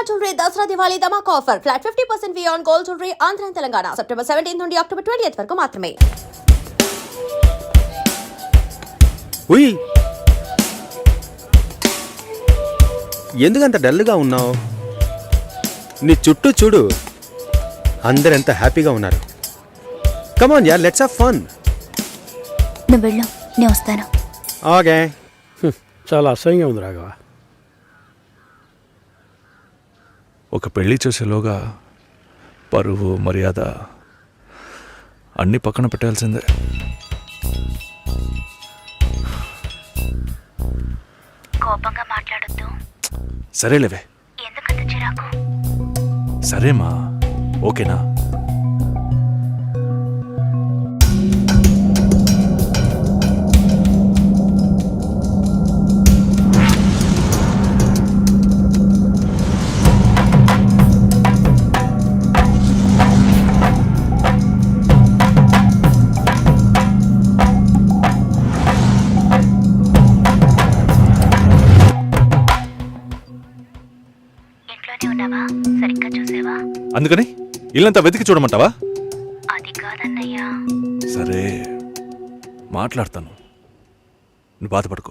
అమ్మా jewellery Dasara Diwali ధమాక్ offer. Flat fifty percent on gold jewellery Andhra Telangana. September seventeen నుండి October twenty వరకు మాత్రమే. ఉయ్! ఎందుకంత డల్గా ఉన్నావు? నీ చుట్టూ చూడు. అందరెంత హ్యాపీగా ఉన్నారు. Come on yeah let's have fun నువ్వు వెళ్ళు నేను వస్తాను. ఓకే చాలా అసహ్యంగా ఉంది రాఘవ. ఒక పెళ్ళి చేసేలోగా పరువు మర్యాద అన్నీ పక్కన పెట్టాల్సిందే. కోపంగా మాట్లాడొద్దు. సరేలేవే. ఎందుకంత చిరాకు? సరేమా. ఓకేనా? అందుకని ఇల్లంతా వెతికి చూడమంటావా? అది కాదన్నయ్యా. సరే మాట్లాడతాను. నువ్వు బాధపడుకో.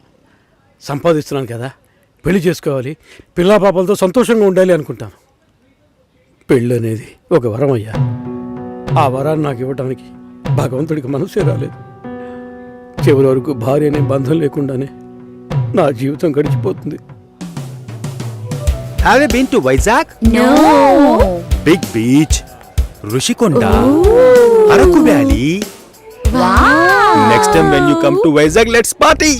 సంపాదిస్తున్నాను కదా. పెళ్ళి చేసుకోవాలి. పిల్లా పాపలతో సంతోషంగా ఉండాలి అనుకుంటాను. పెళ్ళి అనేది ఒక వరం అయ్యా. ఆ వరాన్ని నాకు ఇవ్వడానికి భగవంతుడికి మనసే రాలేదు. చివరి వరకు భార్య అనే బంధం లేకుండానే నా జీవితం గడిచిపోతుంది. Have been to Vizag no big beach Rushikonda Araku valley next time when you come to Vizag let's party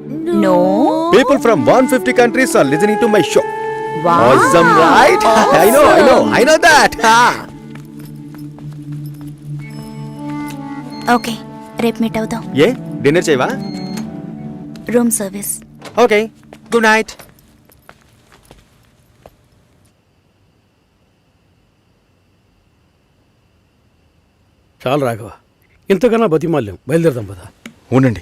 no People from 150 countries are listening to my show. Awesome, right? I know, I know, I know that. Ha. Okay రేపు meet అవుదాం ఏ dinner చేయవా room service okay good night చాలు రాఘవ ఇంతకన్నా బతిమాల్యం బయలుదేరదాం పదా ఉండండి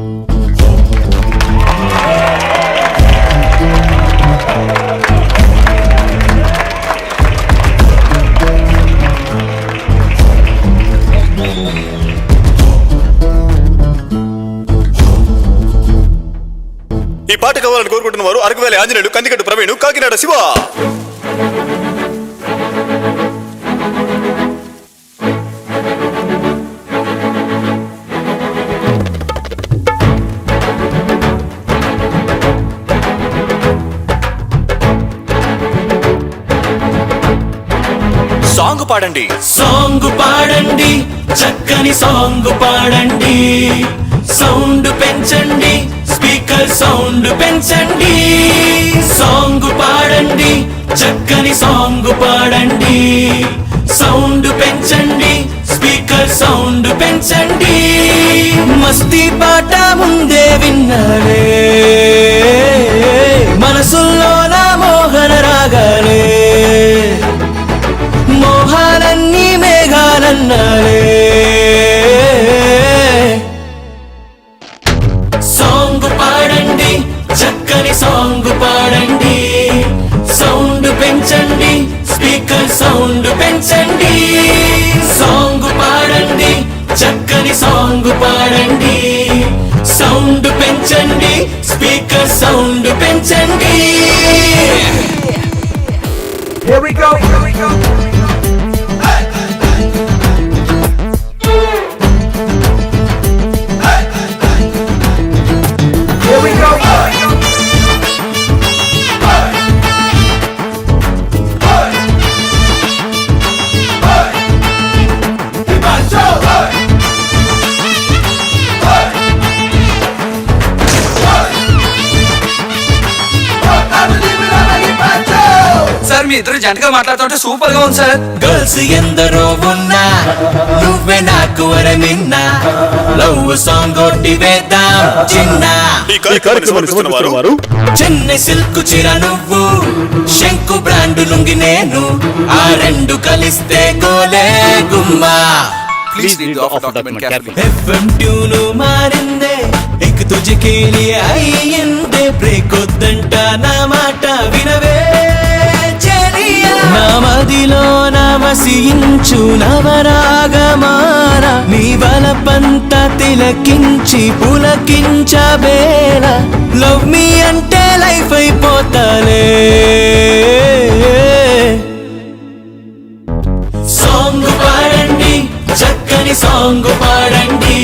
పాట కోరుకుంటున్న వారు అరకువేలి ఆంజనేయులు కందికట్టు ప్రవీణ్ కాకినాడ శివ. సాంగ్ పాడండి. సాంగ్ పాడండి చక్కని సాంగ్ పాడండి. సౌండ్ పెంచండి స్పీకర్ సౌండ్ పెంచండి. సాంగ్ పాడండి చక్కని సాంగ్ పాడండి. సౌండ్ పెంచండి స్పీకర్ సౌండ్ పెంచండి. మస్తీ పాట ముందే విన్నాలే మనసుల్లో సాంగ్ పాడండి. సౌండ్ పెంచండి. స్పీకర్ సౌండ్ పెంచండి. సార్ మీ ఇద్దరు జంటగా మాట్లాడుతుంటే సూపర్గా ఉంది సార్. గర్ల్స్ ఎందరో ఉన్నా నువ్వే నాకు వరమిన్నా. లవ్ సాంగ్ కొట్టి వేద్దాం చిన్న. ఈ కార్యక్రమాన్ని సమర్పిస్తున్న వారు చెన్నై సిల్క్ చీర నువ్వు శంకు బ్రాండ్ లుంగి నేను. ఆ రెండు కలిస్తే గోలే గుమ్మా. Please read the offer document carefully FM tune మారిందే అయ్యిందే. బ్రేక్ వద్దంట నా మాట వినవే. నమదిలో నా నమసించు నవరాగమాన నీ బలపంత తిలకించి పులకించబేల లవ్ మీ అంటే లైఫ్ అయిపోతాలే. సాంగ్ పాడండి చక్కని సాంగ్ పాడండి.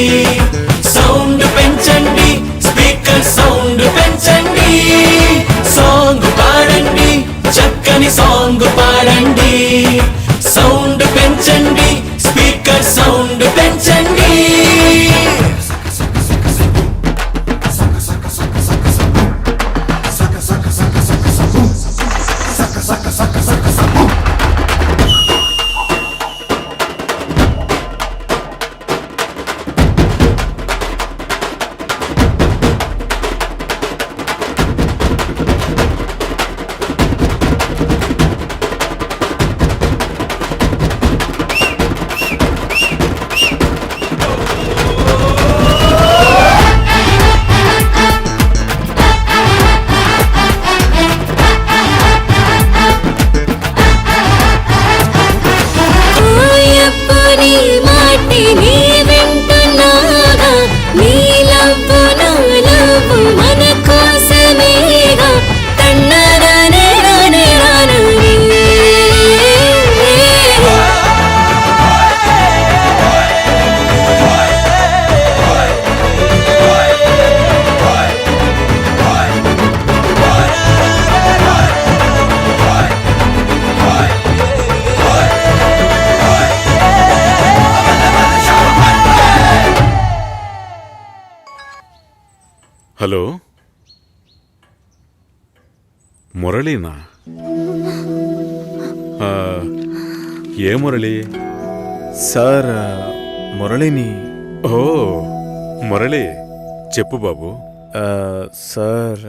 హలో? మురళీనా? ఏ మురళి? సార్ మురళిని. ఓ మురళి చెప్పు బాబు. సార్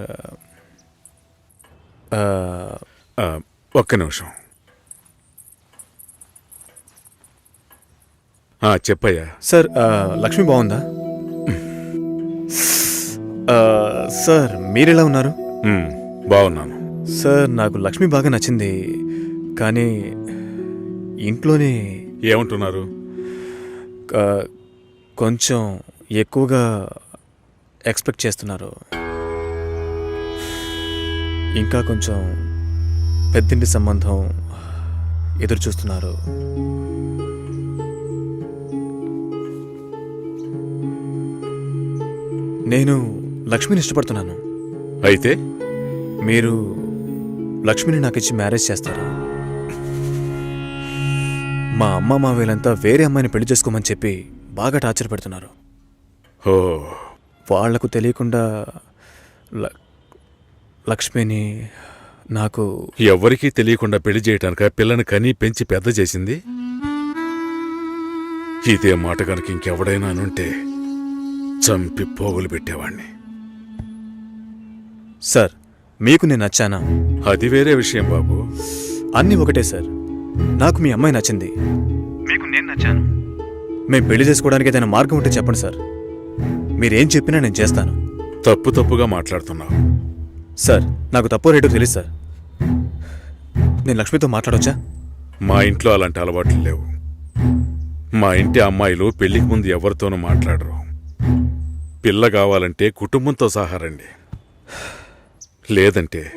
ఒక్క నిమిషం. చెప్పయ్యా. సార్ లక్ష్మి బాగుందా? సార్ మీరెలా ఉన్నారు? బాగున్నాను. సార్ నాకు లక్ష్మి బాగా నచ్చింది. కానీ ఇంట్లోనే ఏమంటున్నారు? కొంచెం ఎక్కువగా ఎక్స్పెక్ట్ చేస్తున్నారు. ఇంకా కొంచెం పెద్దింటి సంబంధం ఎదురు చూస్తున్నారు. నేను లక్ష్మిని ఇష్టపడుతున్నాను. అయితే? మీరు లక్ష్మిని నాకు ఇచ్చి మ్యారేజ్ చేస్తారు? మా అమ్మ మా వీళ్ళంతా వేరే అమ్మాయిని పెళ్ళి చేసుకోమని చెప్పి బాగా టార్చర్ పెడుతున్నారు. ఓ. వాళ్ళకు తెలియకుండా లక్ష్మిని నాకు ఎవ్వరికీ తెలియకుండా పెళ్ళి చేయటానిక? పిల్లని కని పెంచి పెద్ద చేసింది? ఇదే మాట కనుక ఇంకెవడైనా అనుంటే చంపి పోగులు పెట్టేవాణ్ణి. సార్ మీకు నేను నచ్చానా? అది వేరే విషయం బాబు. అన్నీ ఒకటే సార్. నాకు మీ అమ్మాయి నచ్చింది. మీకు నేను నచ్చాను. మేము పెళ్ళి చేసుకోవడానికి ఏదైనా మార్గం ఉంటే చెప్పండి సార్. మీరేం చెప్పినా నేను చేస్తాను. తప్పు తప్పుగా మాట్లాడుతున్నావు. సార్ నాకు తప్పో రేటో తెలుసు సార్. నేను లక్ష్మితో మాట్లాడొచ్చా? మా ఇంట్లో అలాంటి అలవాట్లు లేవు. మా ఇంటి అమ్మాయిలు పెళ్ళికి ముందు ఎవరితోనూ మాట్లాడరు. పిల్ల కావాలంటే కుటుంబంతో సహా రండి. లేదంటే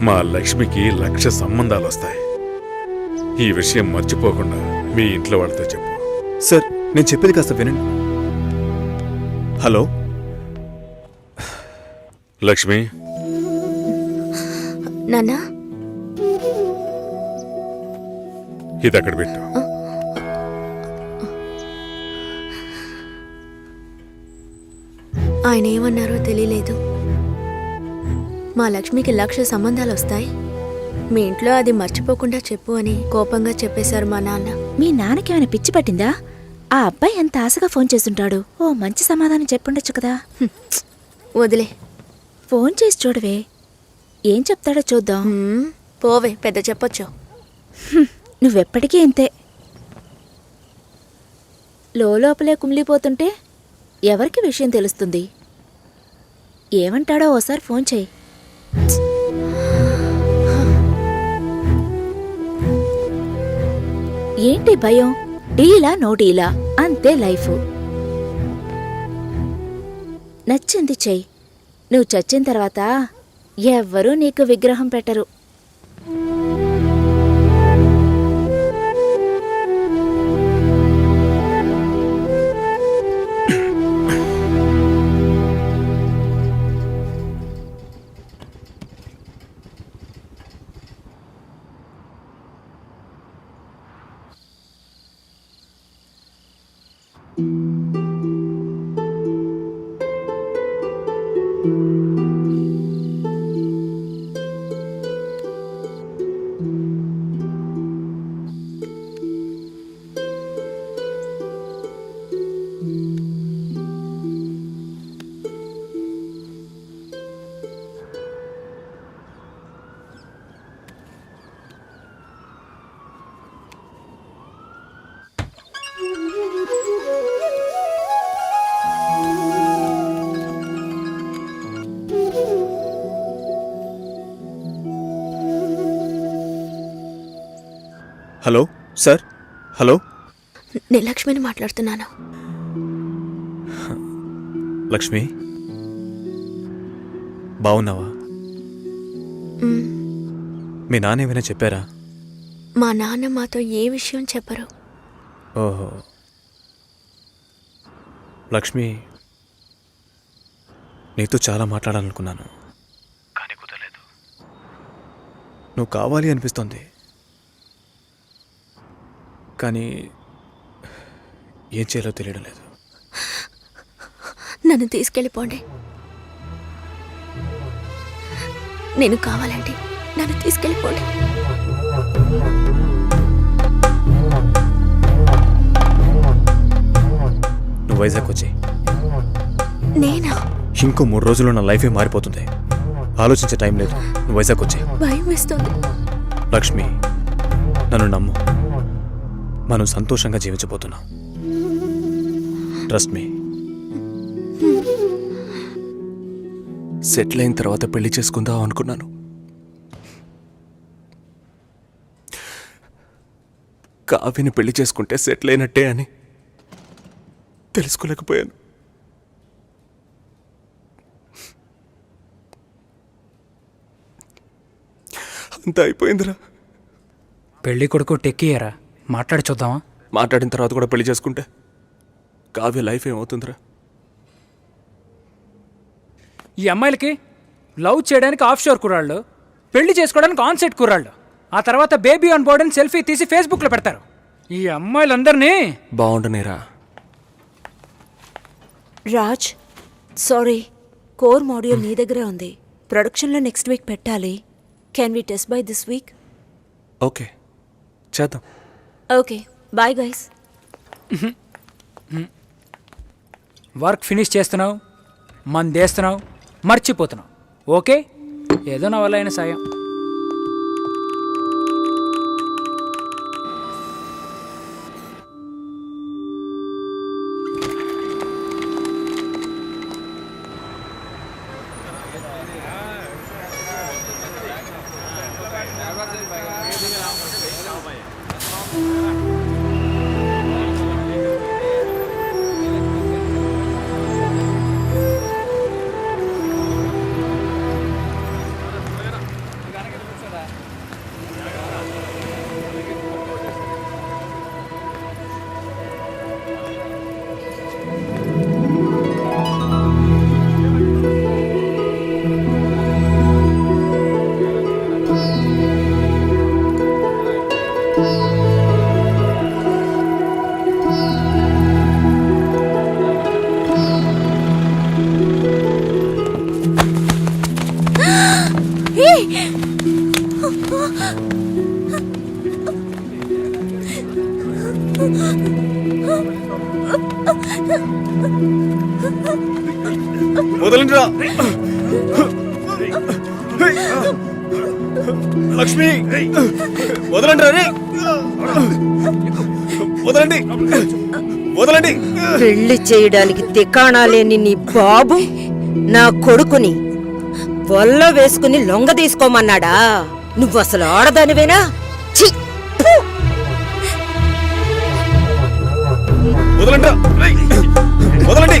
మా లక్ష్మికి లక్ష సంబంధాలు వస్తాయి. ఈ విషయం మర్చిపోకుండా మీ ఇంట్లో వాళ్ళతో చెప్పు. సార్ నేను చెప్పేది కాస్త వినండి. హలో? లక్ష్మి? నాన్నా? ఇది అక్కడ పెట్టు. ఆయన ఏమన్నారో తెలియలేదు. మా లక్ష్మికి లక్ష సంబంధాలు వస్తాయి. మీ ఇంట్లో అది మర్చిపోకుండా చెప్పు అని కోపంగా చెప్పేశారు మా నాన్న. మీ నాన్నకేమైనా పిచ్చి పట్టిందా? ఆ అబ్బాయి ఎంత ఆశగా ఫోన్ చేస్తుంటాడు. ఓ మంచి సమాధానం చెప్పుండొచ్చు కదా. వదిలే. ఫోన్ చేసి చూడవే. ఏం చెప్తాడో చూద్దాం. పోవే పెద్ద చెప్పొచ్చు. నువ్వెప్పటికీ ఇంతే. లోపలే కుమిలిపోతుంటే ఎవరికి విషయం తెలుస్తుంది? ఏమంటాడో ఓసారి ఫోన్ చేయి. ఏంటి భయం? డీలా నో డీలా? అంతే లైఫ్. నచ్చింది చెయ్యి. నువ్వు చచ్చిన తర్వాత ఎవ్వరూ నీకు విగ్రహం పెట్టరు. Hello sir? హలో? నేను లక్ష్మిని మాట్లాడుతున్నాను. లక్ష్మి? బాగున్నావా మ్, మీ నాన్న ఏమైనా చెప్పారా? మా నాన్న మాతో ఏ విషయం చెప్పరు. ఓహో. లక్ష్మి నీతో చాలా మాట్లాడాలనుకున్నాను. కానీ కుదరలేదు. నువ్వు కావాలి అనిపిస్తోంది. కానీ ఏం చేయాలో తెలియడం లేదు. నన్ను తీసుకెళ్ళిపోండి. నేను కావాలంటే నన్ను తీసుకెళ్ళిపోండి. నువ్వు వైజాగ్ వచ్చి. నేనా? ఇంకో మూడు రోజుల్లో నా లైఫే మారిపోతుంది. ఆలోచించే టైం లేదు. నువ్వు వైజాగ్ వచ్చి. భయం వేస్తుంది. లక్ష్మి నన్ను నమ్ము. మనం సంతోషంగా జీవించబోతున్నాం. ట్రస్ట్ మీ సెటిల్ అయిన తర్వాత పెళ్ళి చేసుకుందాం అనుకున్నాను. కావ్యని పెళ్ళి చేసుకుంటే సెటిల్ అయినట్టే అని తెలుసుకోలేకపోయాను. అంత అయిపోయిందిరా. పెళ్ళి కొడుకు టెక్కియరా మాట్లాడి చూద్దామా? మాట్లాడిన తర్వాత కూడా పెళ్ళి చేసుకుంటే కావ్య లైఫ్ ఏమవుతుందిరా? ఈ అమ్మాయిలకి లవ్ చేయడానికి ఆఫ్ షోర్ కుర్రాళ్ళు పెళ్ళి చేసుకోవడానికి ఆన్ సెట్ కుర్రాళ్ళు ఆ తర్వాత బేబీ ఆన్ బోర్డ్ అని సెల్ఫీ తీసి ఫేస్బుక్లో పెడతారు. ఈ అమ్మాయిలందరినీ బాగుండనేరా. రాజ్ సారీ కోర్ మాడ్యూల్ నీ దగ్గరే ఉంది. ప్రొడక్షన్లో నెక్స్ట్ వీక్ పెట్టాలి. Can we test by this week okay చేద్దాం. Okay bye guys. Work finish చేస్తున్నావు మందేస్తున్నావు మర్చిపోతున్నావు. ఓకే? ఏదో నా వల్ల అయిన సాయం. వదలండిరా. లక్ష్మి వదలండి రే. వదలండి. వదలండి. పెళ్ళి చేయడానికి తికాణాలేని నీ బాబు నా కొడుకుని వల్ల వేసుకుని లొంగ తీసుకోమన్నాడా? నువ్వు అసలు ఆడదానివేనా? ఛీ! వదలండి. వదలండి.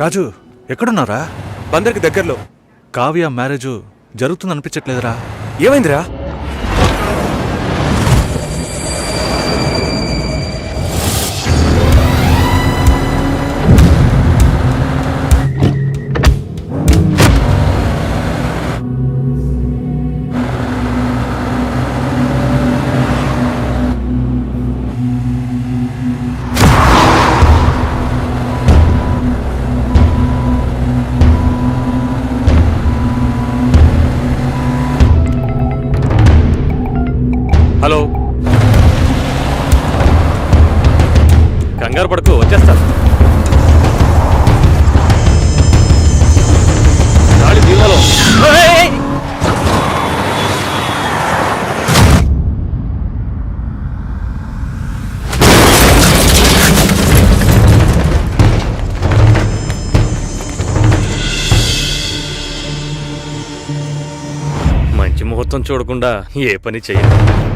రాజు ఎక్కడున్నారా? బందర్కి దగ్గరలో. కావ్య మ్యారేజ్ జరుగుతుంది అనిపించట్లేదురా ఏమైందిరా? ముహూర్తం చూడకుండా ఏ పని చెయ్యను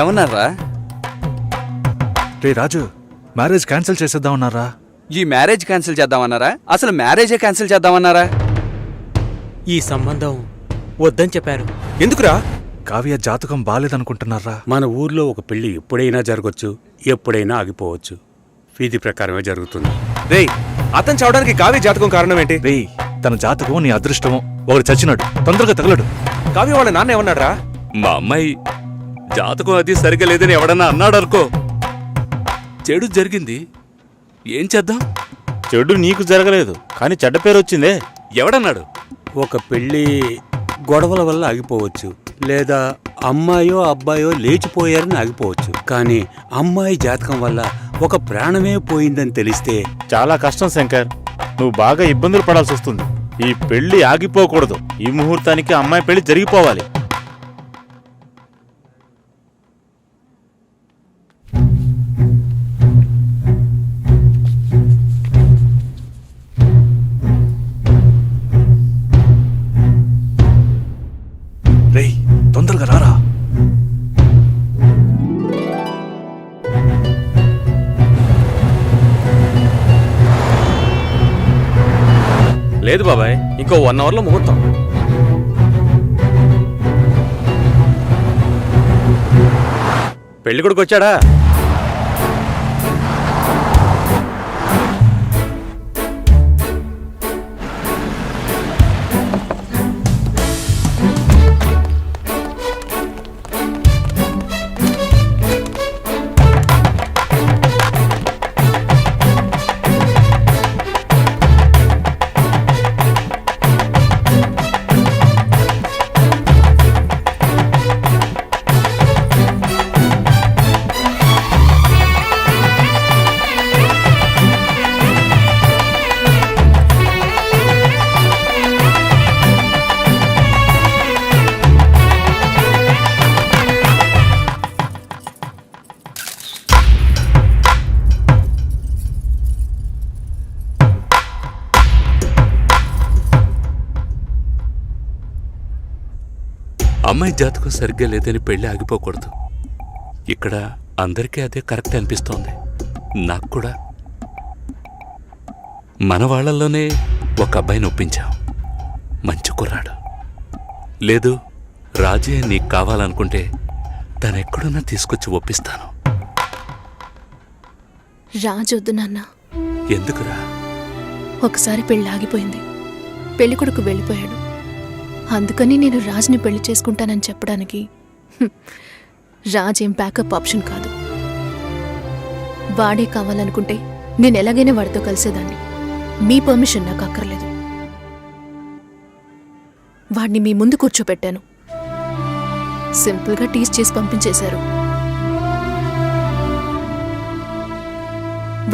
ఏమన్నారా? రే రాజు మ్యారేజ్ క్యాన్సిల్ చేసేద్దామన్నారా ఈ మ్యారేజ్ క్యాన్సిల్ చేద్దామన్నారా? అసలు మ్యారేజే క్యాన్సిల్ చేద్దామన్నారా? ఈ సంబంధం వద్దని చెప్పారు. ఎందుకురా? కావ్య జాతకం బాలేదనుకుంటున్నారా? మన ఊర్లో ఒక పెళ్ళి ఎప్పుడైనా జరగచ్చు ఎప్పుడైనా ఆగిపోవచ్చు. విధి ప్రకారమే జరుగుతుంది. రేయ్ అతను చావడానికి కావ్య జాతకం కారణం ఏంటి రే తన జాతకం నీ అదృష్టమో. ఒకడు చచ్చినాడు తొందరగా తగలడు. కావ్య వాళ్ళ నాన్న ఏమన్నాడ్రా? మా అమ్మాయి జాతకం అది సరిగా లేదని ఎవడన్నా అన్నాడు అనుకో. చెడు జరిగింది. ఏం చేద్దాం? చెడు నీకు జరగలేదు కానీ చెడ్డ పేరు వచ్చిందే. ఎవడన్నాడు? ఒక పెళ్ళి గొడవల వల్ల ఆగిపోవచ్చు లేదా అమ్మాయో అబ్బాయో లేచిపోయారని ఆగిపోవచ్చు కానీ అమ్మాయి జాతకం వల్ల ఒక ప్రాణమే పోయిందని తెలిస్తే చాలా కష్టం శంకర్. నువ్వు బాగా ఇబ్బందులు పడాల్సి వస్తుంది. ఈ పెళ్ళి ఆగిపోకూడదు. ఈ ముహూర్తానికి అమ్మాయి పెళ్ళి జరిగిపోవాలి. తొందరగా రారా? లేదు బాబాయ్ ఇంకో వన్ అవర్లో ముహూర్తం. పెళ్ళికొడుకు వచ్చాడా? అమ్మాయి జాతకం సరిగ్గా లేదని పెళ్ళి ఆగిపోకూడదు. ఇక్కడ అందరికీ అదే కరెక్ట్ అనిపిస్తోంది. నాకు కూడా. మన వాళ్ళల్లోనే ఒక అబ్బాయిని ఒప్పించాం. మంచి కుర్రాడు. లేదు రాజే నీకు కావాలనుకుంటే తను ఎక్కడున్నా తీసుకొచ్చి ఒప్పిస్తాను. రాజొద్దు నాన్న. ఎందుకురా? ఒకసారి పెళ్ళి ఆగిపోయింది. పెళ్ళి కొడుకు వెళ్ళిపోయాడు. అందుకని నేను రాజుని పెళ్ళి చేసుకుంటానని చెప్పడానికి. హ్మ్, రాజ్ ఏం బ్యాకప్ ఆప్షన్ కాదు. వాడే కావాలనుకుంటే నేను ఎలాగైనా వాడితో కలిసేదాన్ని. మీ పర్మిషన్ నాకు అక్కర్లేదు. వాడిని మీ ముందు కూర్చోపెట్టాను. సింపుల్గా టీస్ చేసి పంపించేశారు.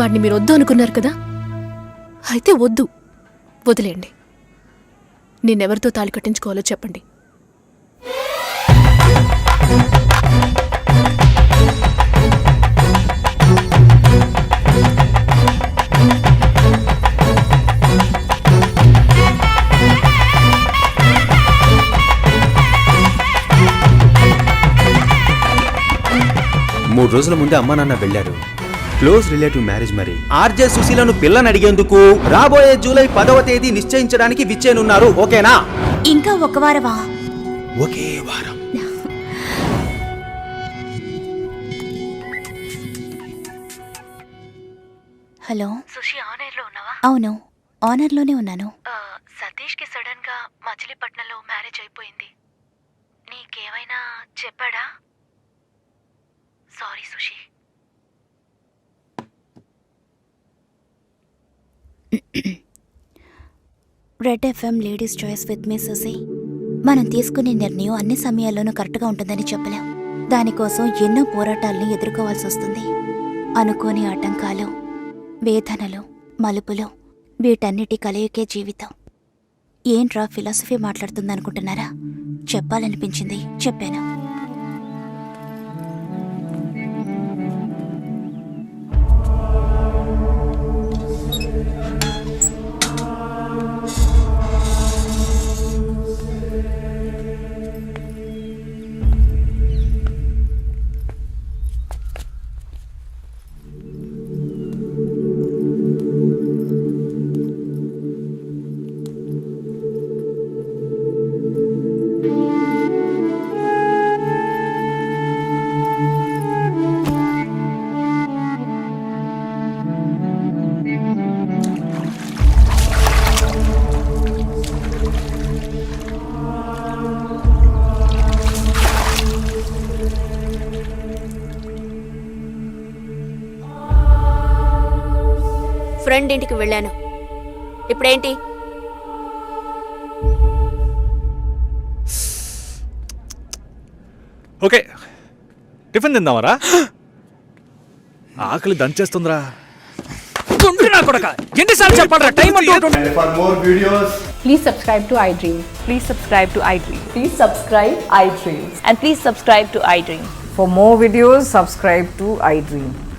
వాడిని మీరు వద్దు అనుకున్నారు కదా? అయితే వద్దు. వదిలేండి నేనెవరితో తాళి కట్టించుకోవాలో చెప్పండి. మూడు రోజుల ముందే అమ్మా నాన్న వెళ్ళారు. క్లోజ్ రిలేటివ్ మ్యారేజ్ మరి. ఆర్జే సుశీలను పిల్లని అడిగేందుకు రాబోయే జూలై పదవ తేదీ నిశ్చయించడానికి విచ్చేనున్నారు. ఓకేనా? ఇంకా ఒక వారమా? ఒకే వారం. హలో? సుషి ఆనర్లో ఉన్నావా? అవును. ఆనర్లోనే ఉన్నాను. సతీష్కి సడన్గా మచిలీపట్నంలో మ్యారేజ్ అయిపోయింది. నీకేమైనా చెప్పాడా? Sorry Sushi red FM ladies choice with me Susi మనం తీసుకునే నిర్ణయం అన్ని సమయాల్లోనూ కరెక్ట్గా ఉంటుందని చెప్పలేం. దానికోసం ఎన్నో పోరాటాలను ఎదుర్కోవాల్సి వస్తుంది. అనుకోని ఆటంకాలు వేదనలు మలుపులు వీటన్నిటి కలయికే జీవితం. ఏంట్రా ఫిలాసఫీ మాట్లాడుతుందనుకుంటున్నారా? చెప్పాలనిపించింది. చెప్పాను. ఫ్రెండ్ ఇంటికి వెళ్ళాను. ఇప్పుడేంటి? ఓకే. టిఫిన్ తిందామరా? ఆకలి దంచేస్తుందిరా. నా కొడక. ఎన్నిసార్లు చెప్పాలరా? టైం అంటూ ఉంటుంది. Please subscribe to I Dream please subscribe to I Dream please subscribe I Dream and